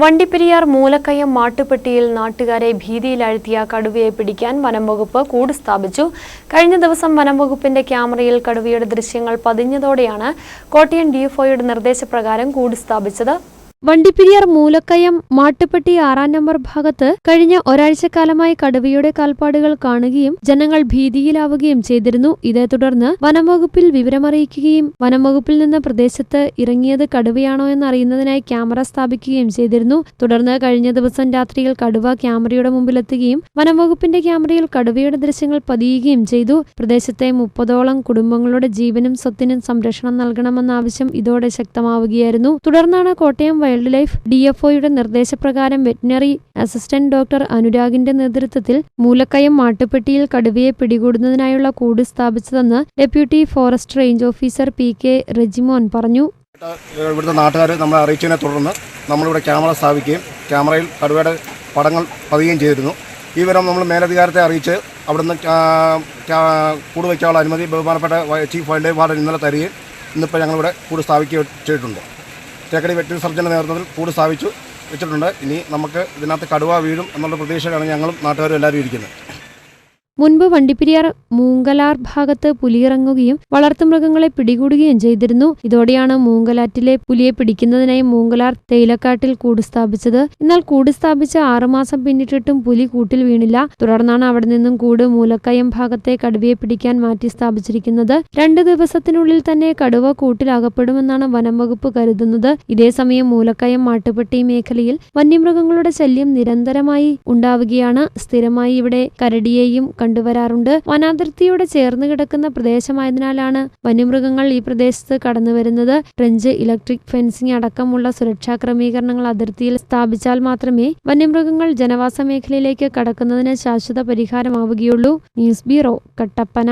വണ്ടിപ്പെരിയാർ മൂലക്കയം മാട്ടുപെട്ടിയിൽ നാട്ടുകാരെ ഭീതിയിലാഴ്ത്തിയ കടുവയെ പിടിക്കാൻ വനംവകുപ്പ് കൂട് സ്ഥാപിച്ചു. കഴിഞ്ഞ ദിവസം വനംവകുപ്പിന്റെ ക്യാമറയിൽ കടുവയുടെ ദൃശ്യങ്ങൾ പതിഞ്ഞതോടെയാണ് കോട്ടയം ഡിഎഫ്ഒയുടെ നിർദ്ദേശപ്രകാരം കൂട് സ്ഥാപിച്ചത്. വണ്ടിപ്പെരിയാർ മൂലക്കയം മാട്ടുപ്പെട്ടി ആറാം നമ്പർ ഭാഗത്ത് കഴിഞ്ഞ ഒരാഴ്ചക്കാലമായി കടുവയുടെ കാൽപ്പാടുകൾ കാണുകയും ജനങ്ങൾ ഭീതിയിലാവുകയും ചെയ്തിരുന്നു. ഇതേ തുടർന്ന് വനംവകുപ്പിൽ വിവരമറിയിക്കുകയും വനംവകുപ്പിൽ നിന്ന് പ്രദേശത്ത് ഇറങ്ങിയത് കടുവയാണോ എന്നറിയുന്നതിനായി ക്യാമറ സ്ഥാപിക്കുകയും ചെയ്തിരുന്നു. തുടർന്ന് കഴിഞ്ഞ ദിവസം രാത്രിയിൽ കടുവ ക്യാമറയുടെ മുമ്പിലെത്തുകയും വനംവകുപ്പിന്റെ ക്യാമറയിൽ കടുവയുടെ ദൃശ്യങ്ങൾ പതിയുകയും ചെയ്തു. പ്രദേശത്തെ മുപ്പതോളം കുടുംബങ്ങളുടെ ജീവനും സ്വത്തിനും സംരക്ഷണം നൽകണമെന്ന ആവശ്യം ഇതോടെ ശക്തമാവുകയായിരുന്നു. തുടർന്നാണ് കോട്ടയം വൈൽഡ് ലൈഫ് ഡിഎഫ്ഒയുടെ നിർദ്ദേശപ്രകാരം വെറ്റിനറി അസിസ്റ്റന്റ് ഡോക്ടർ അനുരാഗിന്റെ നേതൃത്വത്തിൽ മൂലക്കയം മാട്ടുപ്പെട്ടിയിൽ കടുവയെ പിടികൂടുന്നതിനായുള്ള കൂട് സ്ഥാപിച്ചതെന്ന് deputy forest range officer P K Rejimon പറഞ്ഞു. ഇവിടുത്തെ നാട്ടുകാർ നമ്മളെ അറിയിച്ചതിനെ തുടർന്ന് നമ്മളിവിടെ ക്യാമറ സ്ഥാപിക്കുകയും ക്യാമറയിൽ കടുവയുടെ പടങ്ങൾ പതിയുകയും ചെയ്തിരുന്നു. ഈ വിവരം നമ്മൾ മേലധികാരത്തെ അറിയിച്ച് അവിടുന്ന് കൂട് വയ്ക്കാനുള്ള അനുമതി ബഹുമാനപ്പെട്ട ചീഫ് വൈൽഡ് ലൈഫ് വാർഡൻ ഇന്നലെ തരികയും ഇന്നിപ്പോൾ ഞങ്ങളിവിടെ കൂട് സ്ഥാപിക്കുകയും ചെയ്തിട്ടുണ്ട്. തേക്കടി വെറ്റിൽ സർജന്റെ നേതൃത്വത്തിൽ കൂട് സ്ഥാപിച്ചു വെച്ചിട്ടുണ്ട്. ഇനി നമുക്ക് ഇതിനകത്ത് കടുവ വീഴും എന്നുള്ള പ്രതീക്ഷയിലാണ് ഞങ്ങളും നാട്ടുകാരും എല്ലാവരും ഇരിക്കുന്നത്. മുൻപ് വണ്ടിപ്പെരിയാർ മൂങ്കലാർ ഭാഗത്ത് പുലിയിറങ്ങുകയും വളർത്തുമൃഗങ്ങളെ പിടികൂടുകയും ചെയ്തിരുന്നു. ഇതോടെയാണ് മൂങ്കലാറ്റിലെ പുലിയെ പിടിക്കുന്നതിനായി മൂങ്കലാർ തേയിലക്കാട്ടിൽ കൂട് സ്ഥാപിച്ചത്. എന്നാൽ കൂട് സ്ഥാപിച്ച ആറുമാസം പിന്നിട്ടിട്ടും പുലി കൂട്ടിൽ വീണില്ല. തുടർന്നാണ് അവിടെ നിന്നും കൂട് മൂലക്കയം ഭാഗത്തെ കടുവയെ പിടിക്കാൻ മാറ്റി സ്ഥാപിച്ചിരിക്കുന്നത്. രണ്ട് ദിവസത്തിനുള്ളിൽ തന്നെ കടുവ കൂട്ടിലകപ്പെടുമെന്നാണ് വനം വകുപ്പ് കരുതുന്നത്. ഇതേസമയം മൂലക്കയം മാട്ടുപെട്ടി മേഖലയിൽ വന്യമൃഗങ്ങളുടെ ശല്യം നിരന്തരമായി ഉണ്ടാവുകയാണ്. സ്ഥിരമായി ഇവിടെ കരടിയെയും കണ്ടുവരാറുണ്ട്. വനാതിർത്തിയോട് ചേർന്ന് കിടക്കുന്ന പ്രദേശമായതിനാലാണ് വന്യമൃഗങ്ങൾ ഈ പ്രദേശത്ത് കടന്നുവരുന്നത്. ട്രെഞ്ച് ഇലക്ട്രിക് ഫെൻസിംഗ് അടക്കമുള്ള സുരക്ഷാ ക്രമീകരണങ്ങൾ അതിർത്തിയിൽ സ്ഥാപിച്ചാൽ മാത്രമേ വന്യമൃഗങ്ങൾ ജനവാസ മേഖലയിലേക്ക് കടക്കുന്നതിന് ശാശ്വത പരിഹാരമാവുകയുള്ളൂ. News bureau Kattappana.